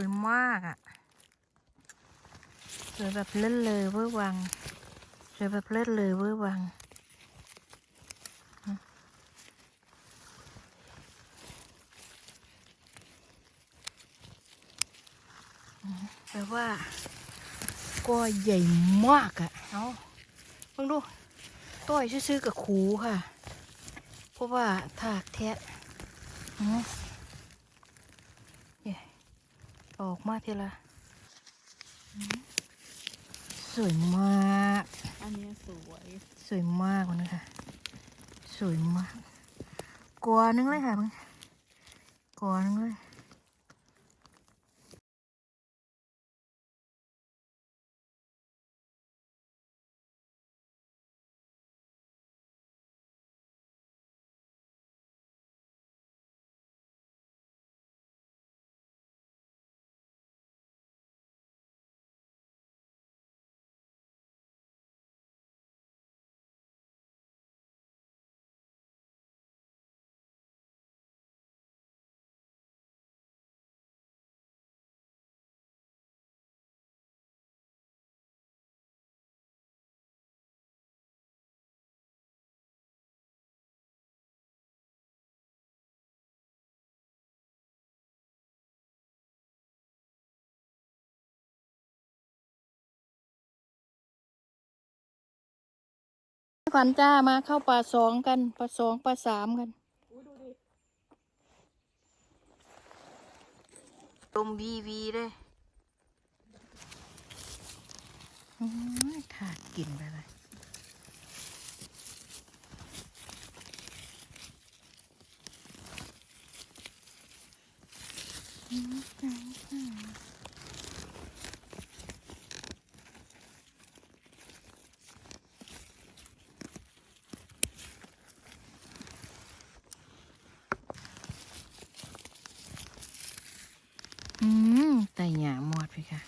วยมากอะ่ะ สวยแบบเลิศเลอเวอร์วัง สวยแบบเลิศเลอเวอร์วัง แปลว่า ก็ใหญ่มากอะ่ะ เอาเพิ่งดูต้อยซื้อกับขูค่ะ เพราะว่าถากแทะอืมเย่ ออกมาทีละอืมสวยมาก อันเนี้ยสวย สวยมากวันนี้ค่ะ สวยมาก กลัวนึงเลยค่ะมึงกลัวนึงเลย ขวัญจ้ามาเข้าป่าสองกันป่าสองป่าสามกันอุ้ยดูดิลมวีวีเลยอื้อขาดกลิ่นไปเลยอืมแต่หยาหมดพี่ค่ะ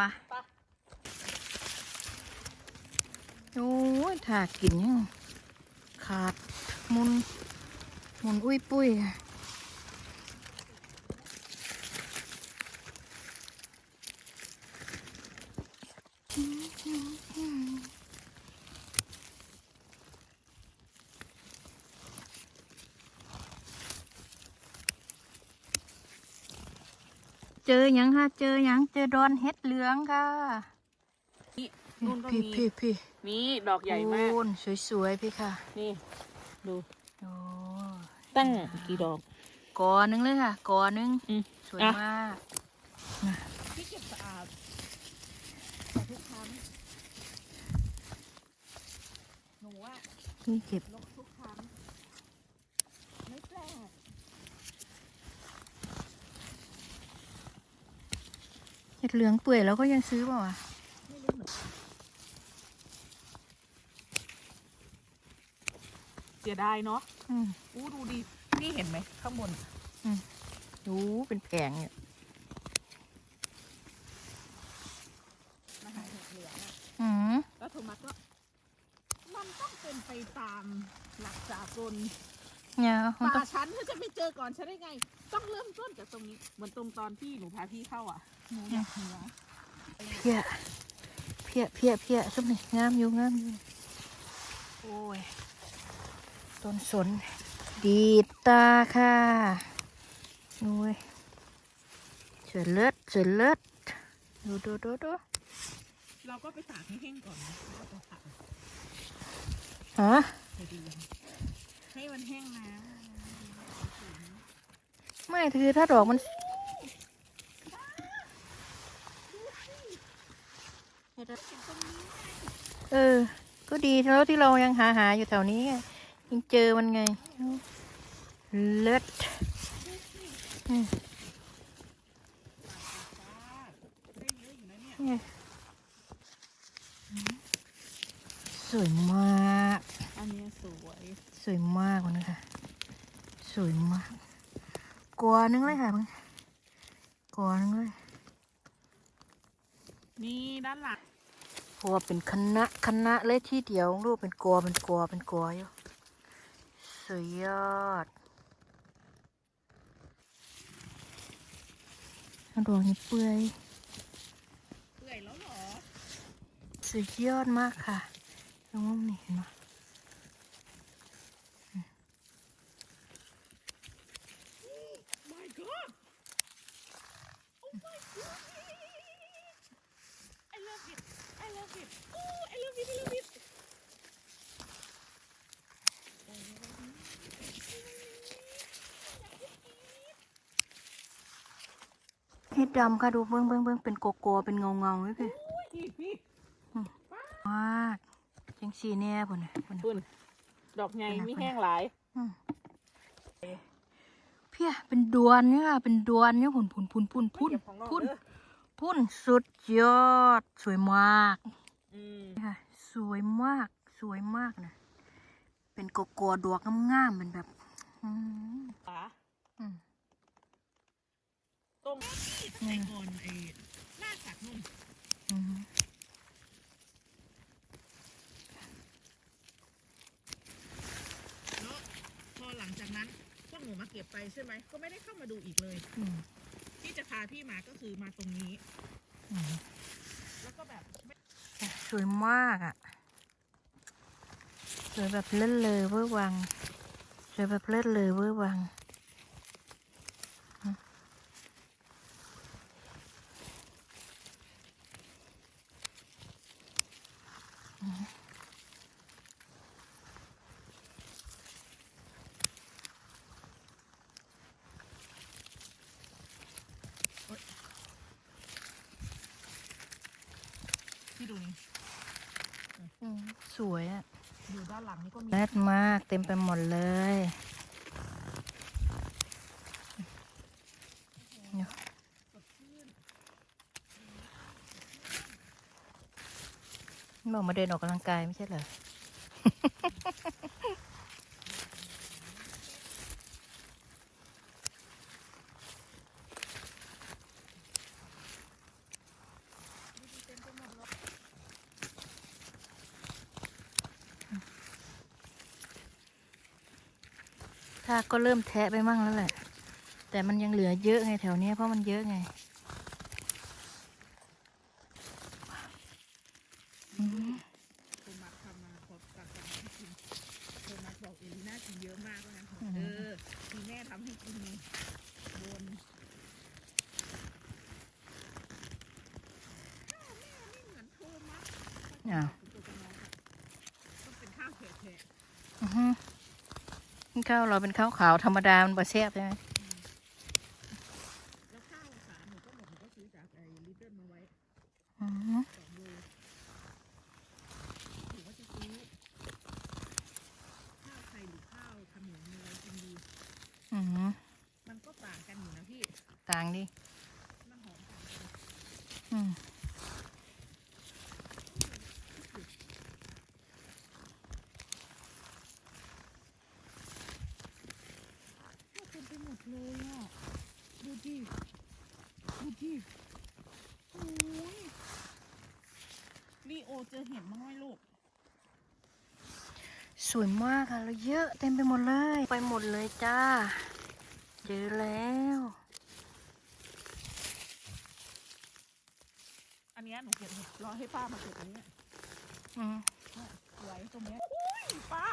ปะปะปะโอ้ยถากกินยังขาดมุนหมุนอุ้ยปุ้ย เจอหยังค่ะเจอหยังเจอดอนเห็ดเหลืองค่ะนี่นู่นก็พี่มีพี่พี่นี่ดอกใหญ่มากโอ้นสวยๆพี่ค่ะนี่ดูโอ้ตั้งกี่ดอก กอนึงเลยค่ะกอนึงอืมสวยอะ มากพี่เก็บสะอาดแต่ทุกครั้งหนูอะนี่เก็บ ลกทุกครั้ง ไม่แปลก เห็ดเหลืองเปื่อยแล้วก็ยังซื้อเปล่าวะไม่รู้เหมือนกันเสียดายเนาะอืมอู้ดูดินี่เห็นไหมข้างบนดูเป็นแผงเนี่ยมาหาเห็ดเหลืองอะอืม แล้วโทมัสก็ มันต้องเป็นไปตามหลักสากล เนี่ยมันต้อป่างฉันเธอจะไปเจอก่อนฉันได้ไง ต้องเริ่มต้นจากตรงนี้เหมือนตรงตอนที่หนูพาพี่เข้าอะหนูอยากเหนือเพี้ยเพี้ยเพี้ยเพี้ยชุบนี่งามอยู่งามอยู่โอ้ยต้นสนดีดตาค่ะดูเว้ยสวยเลิศสวยเลิศดูดูดูดูเราก็ไปตากให้แห้งก่อนนะแล้วก็ตากฮะ ให้มันแห้งนะไม่คือถ้าดอกมัน เออ ก็ดีแล้วที่เรายังหาหาอยู่แถวนี้ยังเจอมันไง เลิศสวยมาก อันนี้สวย สวยมากเลยนะคะสวยมาก กลัวนึงเลยค่ะมึงกลัวนึงเลย นี่ด้านหลังเพราะว่าเป็นคณะคณะเลยที่เดียวรูปเป็นกลัวเป็นกลัวเป็นกลัวอยู่สุดยอดดวงนี้เปื่อยเปื่อยแล้วเหรอ สุดยอดมากค่ะตรงมุมนี้เห็นไหม my god oh my god I love it I love it oh I love it I love it เห็ดดำค่ะดูเบิ้งเบิ้งเบิ้งเป็นโกโก้เป็นเงาเงาๆเลยพี่โอ้ยพี่พี่มากจังสีแน่พุ่นน่ะพุ่นน่ะคุณดอกไงมีแห้งหลายอืมเพี้ยเป็นดวนเนี่ยค่ะเป็นดวนเนี่ยพุ่นพุ่นพุ่นพุ่นพุ่นเก็บของนอกพุ่นเด้อพุ่นสุดยอด สวยมากอืมค่ะ สวยมากสวยมากนะ เป็นโกโก้ดอกงามๆเป็นแบบอืมป๋าอืมตรงไอ้ก่อนไอ้หน้าสักนุ่มอืมแล้วพอหลังจากนั้นพวกหนูมาเก็บไปใช่ไหม ก็ไม่ได้เข้ามาดูอีกเลยอืมที่จะพาพี่มาก็คือมาตรงนี้อืมแล้วก็แบบไม่สวยมากอะ สวยแบบเล่นเลยเวอร์วังสวยแบบเล่นเลยเวอร์วังที่ดูนี่อืมสวยอะ อยู่ด้านหลังนี่ก็มีแมากเต็มไปหมดเลยเนี่ยบอกมาเดินออกกำลังกายไม่ใช่เหรอ ถ้าก็เริ่มแทะไปมั่งแล้วแหละ แต่มันยังเหลือเยอะไงแถวเนี้ยเพราะมันเยอะไงอืมโทมัสทำมาขอตักตักให้กินโทมัสบอกเอลิน่ากินเยอะมากก็งั้นเออทีแม่ทำให้กินนี่บนข้าวแม่ไม่เหมือนโทมัสอ้าวต้องเป็นข้าวแฉะอือฮึ ข้าวเราเป็นข้าวขาวธรรมดามันบะแซ่บใช่ไหม ๆแล้วข้าวสารหนูก็หมดหนูก็ซื้อจากไอ้ลิตเติ้ลมาไว้ อือฮึ สองโลหรือว่าจะซื้อข้าวไทยหรือข้าวขนมอะไรกินดี อือฮึ มันก็ต่างกันอยู่นะพี่ ต่างดิ มันหอมต่างกัน อืม ก็เต็มไปหมดเลยอะ ดูดิ ดูดิ โอ้ยลีโอเจอเห็นมั้างไหมลูก สวยมากค่ะแล้วเยอะเต็มไปหมดเลย ไปหมดเลยจ้า เจอแล้ว อันเนี้ยหนูเก็บรอให้ป้ามาเก็บอันเนี้ยอืมไว้ตรงเนี้ยโอ้ยป้า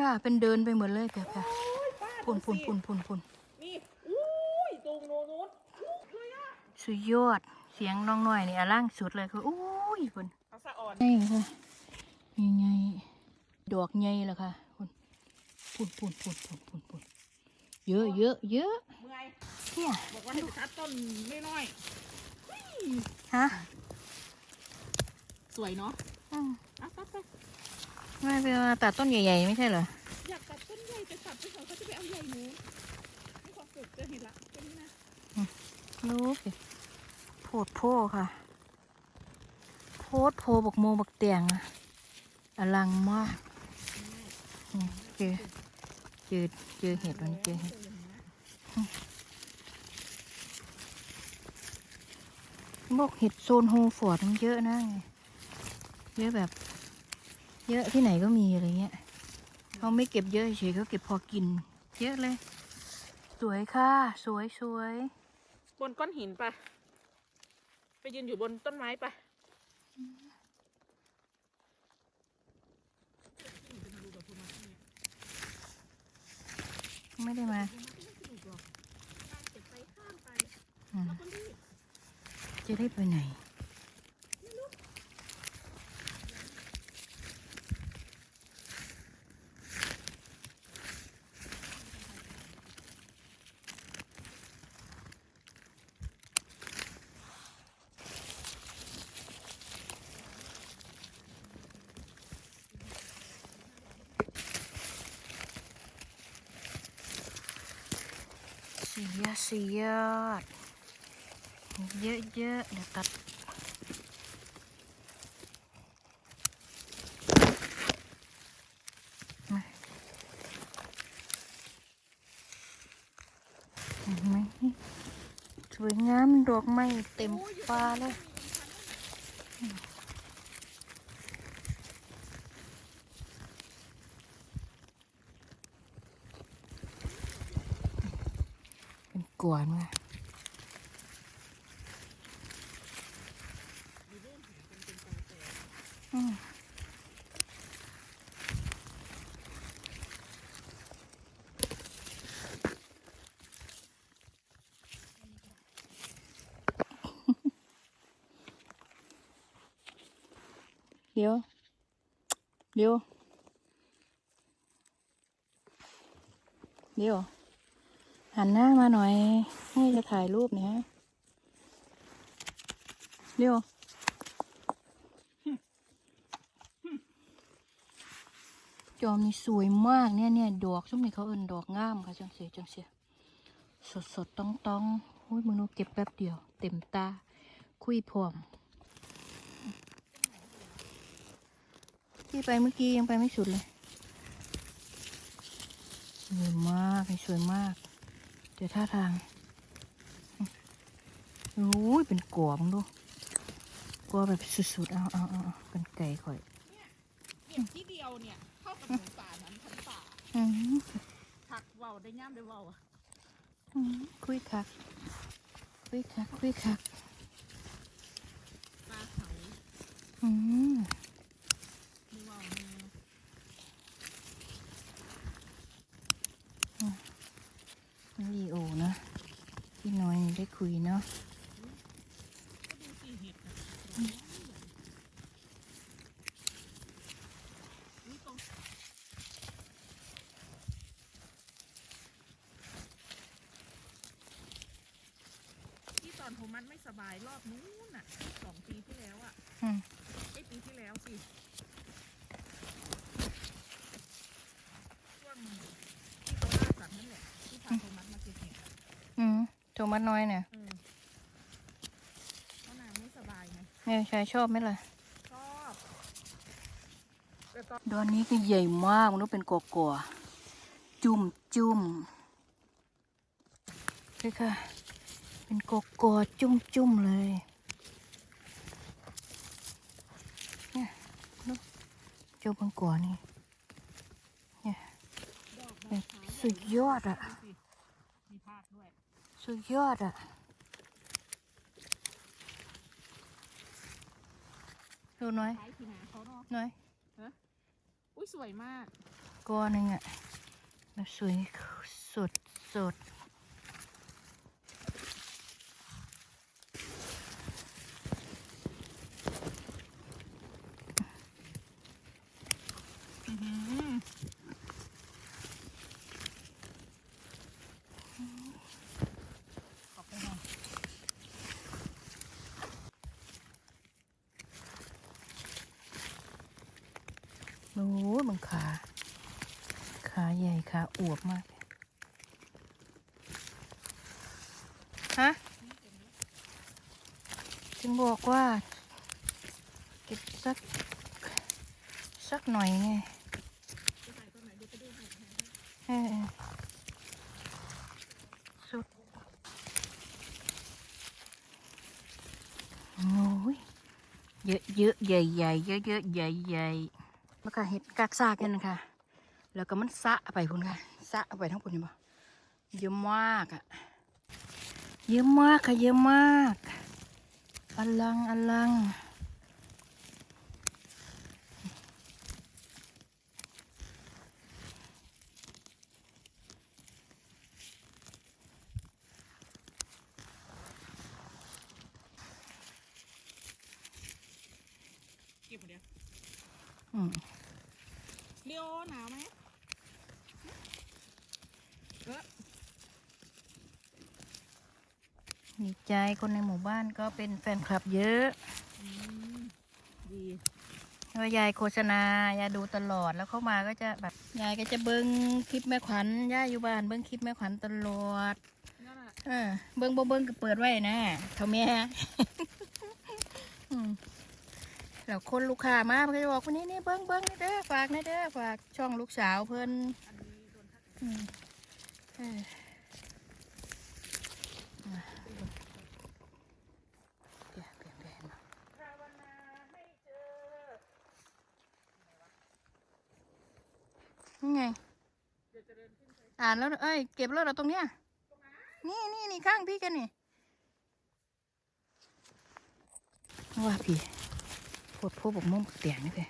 ค่ะเป็นเดินไปหมดเลยค่ะค่ะโอ้ยป้าพุ่นดูพุ่นสิพุ่นพุ่นพุ่นนี่อุ้ยตรงโนนนู้นลูกเลยอะ สุดยอด เสียงน้องหน่อยนี่อล่างสุดเลยคืออุ้ยพุ่นเอาสะอ่อนใช่ค่ะยังไงดอกใหญ่แล้วค่ะพุ่นพุ่นพุ่นพุ่นพุ่นพุ่นพุ่นเยอะเยอะเยอะเมื่อยเนี่ยบอกว่าให้ไปทัดต้นไม่น้อยฮะสวยเนาะอืมอะตัดไปไม่ไปมาตัดต้นใหญ่ๆไม่ใช่เหรออยากตัดต้นใหญ่แต่ตัดไปเถอะเขาจะไปเอาใหญ่หนูไม่ความสุขจะเห็นละต้นนี้นะรู้สิโพดโพค่ะตรโพบักโมบักเตียงอะอลังมากอืมเจอเจอเจอเห็ดวันเจอเห็ดบกเห็ดโซนโฮฟอร์ดมันเยอะนะไงเยอะแบบ เยอะที่ไหนก็มีอะไรเงี้ยเขาไม่เก็บเยอะเฉยเขาเก็บพอกิน เยอะเลย สวยค่ะ สวยสวยบนก้อนหินปะ ไปยืนอยู่บนต้นไม้ไปะไม่ได้มาอืมจะได้ไปไหน สียอดสียอดเยอะเยอะๆเดี๋ยวตัดมาเห็นไหมสวยงามดอกไม้เต็มฟ้าเลย กวนว่ะเดี๋ยว เดี๋ยว เดี๋ยว หันหน้ามาหน่อย ให้จะถ่ายรูปเนี่ยฮะเดี๋ยวจอมนี่สวยมากเนี่ยเนี่ยดอกช่วงนี้เขาเอินดอกงามค่ะจังเสียจังเสียสดสดต้องต้องโอ้ยมึงนูเก็บแป๊บเดียว เต็มตา คุยพร้อมที่ไปเมื่อกี้ยังไปไม่สุดเลยสวยมากสวยมาก ดี๋ยวท่าทางโอ้ยเป็นกัวมึงดูกัวแบบสุดๆ เอาเอาเอาเอาเป็นไก่ข่อยเนี่ยที่เดียวเนี่ยเท่ากับหมูป่านั้นทั้งป่าอืมผักเว่าวได้ย่ามได้เว่าวอะอืมคุยคัก คุยคัก คุยคักปลาเขาอืมไม่เว่าวมือ ลีโอนะพี่น้อยนี่ได้คุยเนาะ ก็ดูสิเห็ดนะอุ๊ยตรงที่ตอนโทมั สไม่สบายรอบนู้นน่ะสองปีที่แล้วอะอืม ไอยปีที่แล้วสิช่วงที่เขาล่าสัตว์นั่นแหละที่พาโทมัสมาเก็บเห็ดอะอืมโทมัสน้อยเนี่ยเออเพราะนางไม่สบายไงเนี่ยชายชอบไหมล่ะ ชอบแต่ตอนดอนนี้ก็ใหญ่มากมันต้องเป็นกกัวๆจุ่มจุ่มเลยค่ะ เป็นกกัวๆจุ่มจุ่มๆเลยเนี่ยดูเจ้าบังกัวนี่เนี่ยดอกแบบสุดยอดอะดูสิมีภาคด้วยสุดยอดอะดูน้อยคล้ายขีนาเขาเนาะน้อยอุ้ยสวยมากก้อนหนึ่งอะแบบสวยสดสด อื้อหือ ขอบคุณค่ะ โอ้ยมันขา ขาใหญ่ขาอวบมาก ฮะจึงบอกว่า เก็บสัก สักหน่อยไงเออสุดโอ้ยเยอะเยอะใหญ่ใหญ่เยอะเยอะใหญ่ใหญ่ แล้วก็เห็ดกากซากกันนะคะแล้วก็มันสะไปคุณค่ะสะไปทั้งปุ่นเห็นปะเยอะมากอะเยอะมากค่ะเยอะมากอลังอลัง เก็บหมดเดียว อืม เรียวหนาวไหมเออ ดี ใจคนในหมู่บ้านก็เป็นแฟนคลับเยอะอืมดีว่ายายโฆษณายายดูตลอดแล้วเข้ามาก็จะแบบยายก็จะเบิ้งคลิปแม่ขวัญย่าอยู่บ้านเบิ้งคลิปแม่ขวัญตลอดนั่นแหละเออเบิ้งบ่เบิ้งก็เปิดไว้นะเท่าแม่อืมแล้วคนลูกค้ามาเพิ่นก็จะบอกคนนี้นี่เบิ้งเบิ้งนี่เด้อฝากนี่เด้อฝากช่องลูกสาวเพิ่นอันนี้โดนทักอืมเออมาเปลี่ยนเปลี่ยนเปลี่ยนมา ภาวนาให้เจอ นี่ไง อ่านแล้ว เอ้ย เก็บแล้วเราตรงเนี้ย นี่นี่นี่ข้างพี่กันนี่ ว่าพี่ปวดพวกบกม่วงเตียนนี่เลย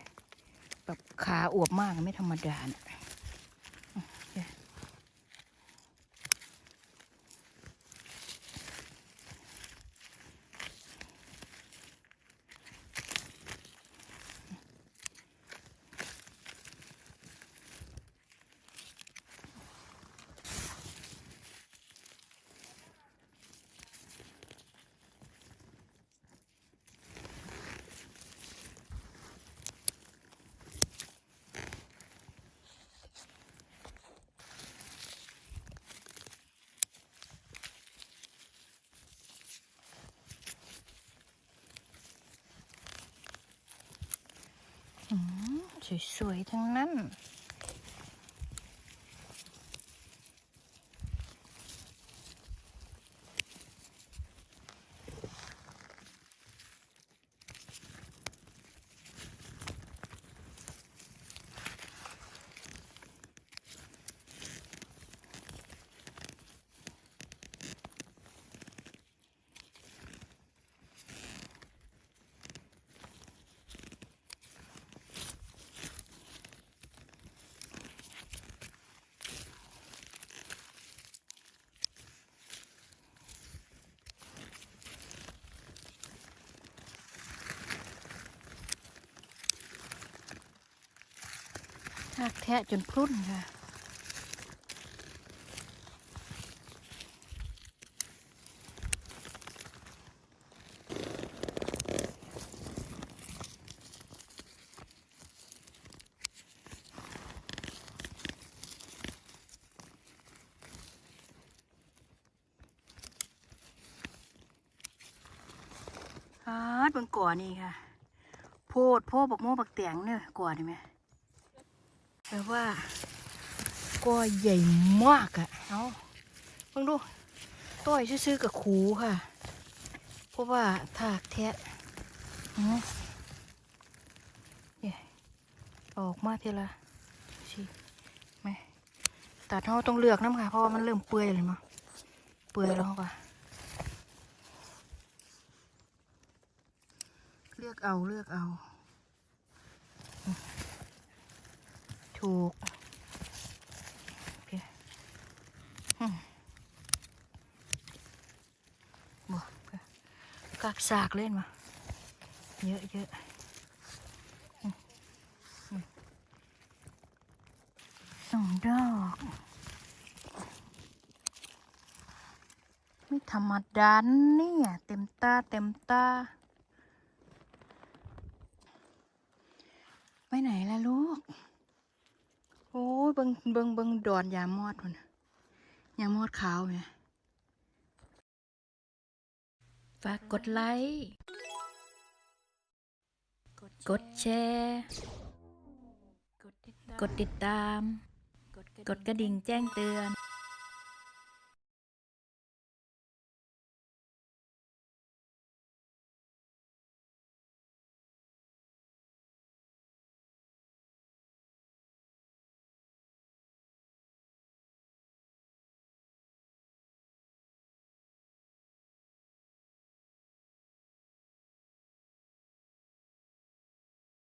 แบบขาอวบมากไม่ธรรมดาน่ะ สวยๆ ทั้งนั้น ทากแทะจนพรุ่นค่ะาดบิ่งก่อนี่ค่ะ โพดโพดบักโม่บักเตียงเนี่ยก่อนี่ไหม แปลว่าก่อใหญ่มากอะเอาเบิ่งดูต้อยซื่อๆกับขูค่ะ เพราะว่าถากแทะอืมเนี่ยออกมาเทละสิไหมตัดเราต้องเลือกน้ำค่ะ เพราะว่ามันเริ่มเปื่อยเลยมั้งเปื่อยแล้วค่ะเลือกเอาเลือกเอา ถูกโอเคบอกกากสากเล่นมา เยอะเยอะสองดอก ไม่ธรรมดาเนี่ย เต็มตา เต็มตา ไปไหนล่ะลูก โอ้ย เบิงเบิงเบิงดอนยามอดมันยามอดขาวไหมฝากกดไลค์กดแชร์กดติดตาม กดกระดิ่งแจ้งเตือน